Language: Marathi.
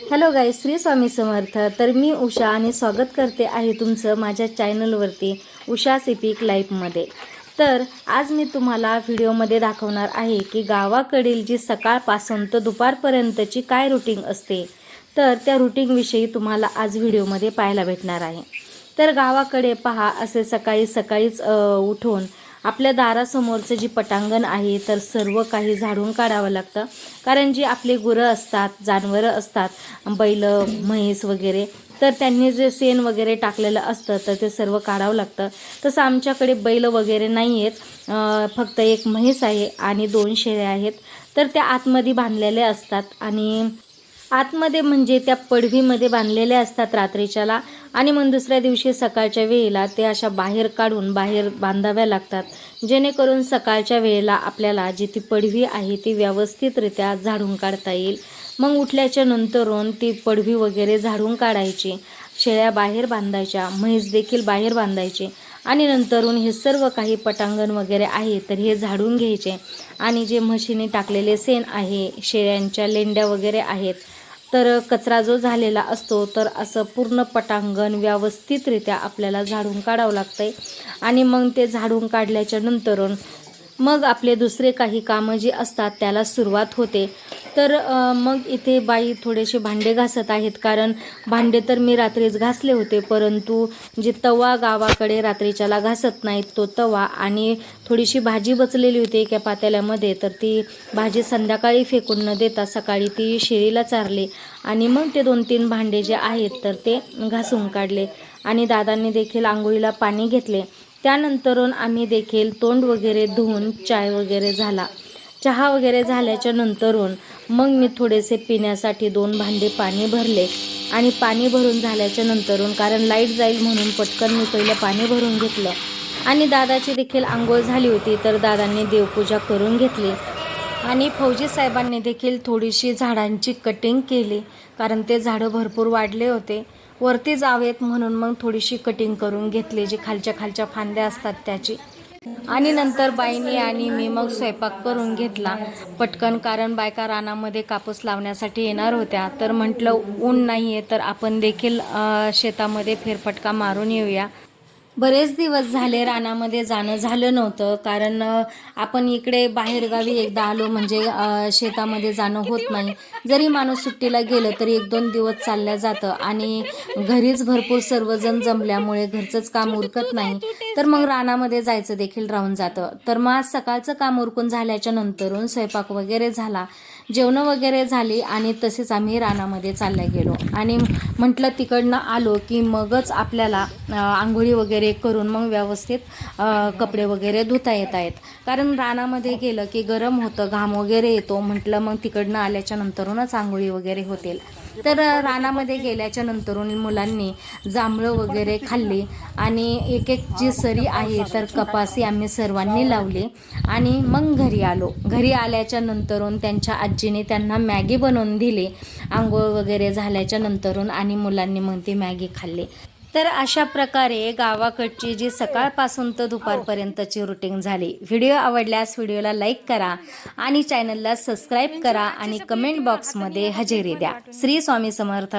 हॅलो गाय श्री स्वामी समर्थ. तर मी उषा आणि स्वागत करते आहे तुमचं माझ्या चॅनलवरती उषा सिपिक लाईफमध्ये तर आज मी तुम्हाला व्हिडिओमध्ये दाखवणार आहे की गावाकडील जी सकाळपासून तर दुपारपर्यंतची काय रुटीन असते तर त्या रुटीनविषयी तुम्हाला आज व्हिडिओमध्ये पाहायला भेटणार आहे. तर गावाकडे पहा असे सकाळी सकाळीच उठून आपल्या दारासमोरचं जी पटांगण आहे तर सर्व काही झाडून काढावं लागतं. कारण जी आपली गुरं असतात जानवरं असतात बैल म्हैस वगैरे तर त्यांनी जे शेण वगैरे टाकलेलं असतं तर ते सर्व काढावं लागतं. तसं आमच्याकडे बैल वगैरे नाही आहेत फक्त एक म्हैस आहे आणि दोन शेळ्या आहेत. तर त्या आतमध्ये बांधलेल्या असतात आणि आतमध्ये म्हणजे त्या पडवीमध्ये बांधलेल्या असतात रात्रीच्याला. आणि मग दुसऱ्या दिवशी सकाळच्या वेळेला ते अशा बाहेर काढून बाहेर बांधाव्या लागतात. जेणेकरून सकाळच्या वेळेला आपल्याला जी ती पडवी आहे ती व्यवस्थितरित्या झाडून काढता येईल. मग उठल्याच्या नंतरून ती पडवी वगैरे झाडून काढायची. शेळ्या बाहेर बांधायच्या म्हैस देखील बाहेर बांधायची. आणि नंतरून हे सर्व काही पटांगण वगैरे आहे तर हे झाडून घ्यायचे. आणि जे म्हशीने टाकलेले शेण आहे शेळ्यांच्या लेंड्या वगैरे आहेत तर कचरा जो झालेला असतो तर असं पूर्ण पटांगण व्यवस्थितरित्या आपल्याला झाडून काढावं लागतंय. आणि मग ते झाडून काढल्याच्या नंतर मग आपले दुसरे काही कामं जी असतात त्याला सुरुवात होते. तर मग इथे बाई थोडेसे भांडे घासत आहेत. कारण भांडे तर मी रात्रीच घासले होते. परंतु जे तवा गावाकडे रात्रीच्याला घासत नाहीत तो तवा आणि थोडीशी भाजी बचलेली होती एका पातेल्यामध्ये. तर ती भाजी संध्याकाळी फेकून न देता सकाळी ती शिळीला चारली. आणि मग ते दोन तीन भांडे जे आहेत तर ते घासून काढले. आणि दादांनी देखील आंघोळीला पाणी घेतले. त्यानंतरून आम्ही देखील तोंड वगैरे धुवून चाय वगैरे झाला. चहा वगैरे झाल्याच्या नंतरून मग मी थोडेसे पिण्यासाठी दोन भांडे पाणी भरले आणि पाणी भरून झाल्याच्या नंतरून कारण लाइट जाईल म्हणून पटकन मी पहिलं पाणी भरून घेतलं. आणि दादाची देखील आंघोळ झाली होती तर दादांनी देवपूजा करून घेतली. आणि फौजी साहेबांनी देखील थोडीशी झाडांची कटिंग केली. कारण ते झाडं भरपूर वाढले होते. वरती जावेत म्हणून मग थोडीशी कटिंग करून घेतली जी खालच्या खालच्या फांद्या असतात त्याची. आणि नंतर बाईनी आणि मी मग स्वयंपाक करून घेतला. पटकन कारण बायका रानामध्ये कापूस लावण्यासाठी येणार होत्या. तर म्हटलं ऊन नाही आहे तर आपण देखील शेतामध्ये फेरफटका मारून येऊया. बरेच दिवस झाले रानामध्ये जाणं झालं नव्हतं. कारण आपण इकडे बाहेरगावी एकदा आलो म्हणजे शेतामध्ये जाणं होत नाही. जरी माणूस सुट्टीला गेलं तरी एक दोन दिवस चालल्या जातं. आणि घरीच भरपूर सर्वजण जमल्यामुळे घरचंच काम उरकत नाही. तर मग रानामध्ये जायचं देखील राहून जातं. तर मग आज सकाळचं काम उरकून झाल्याच्या नंतरून स्वयंपाक वगैरे झाला. जेवणं वगैरे झाली आणि तसेच आम्ही रानामध्ये चालल्या गेलो. आणि म्हटलं तिकडनं आलो की मगच आपल्याला आंघोळी वगैरे करून मग व्यवस्थित कपडे वगैरे धुता येत आहेत. कारण रानामध्ये गेलं की गरम होतं घाम वगैरे येतो. म्हटलं मग तिकडनं आल्याच्या नंतरूनच आंघोळी वगैरे होतील. तर रानामध्ये गेल्याच्या नंतरून मुलांनी जांभळं वगैरे खाल्ली आणि एक एक जी सरी आहे तर कपासी आम्ही सर्वांनी लावली आणि मग घरी आलो. घरी आल्याच्या नंतरून त्यांच्या आजीने त्यांना मॅगी बनवून दिली. आंघोळ वगैरे झाल्याच्या नंतरून आणि मुलांनी मग ती मॅगी खाल्ली. तर अशा प्रकारे गावाकडची जी सकाळपासून तर दुपारपर्यंतची रुटीन झाली. व्हिडिओ आवडल्यास व्हिडिओला लाईक करा आणि चॅनलला सबस्क्राईब करा आणि कमेंट बॉक्समध्ये हजेरी द्या. श्री स्वामी समर्थ.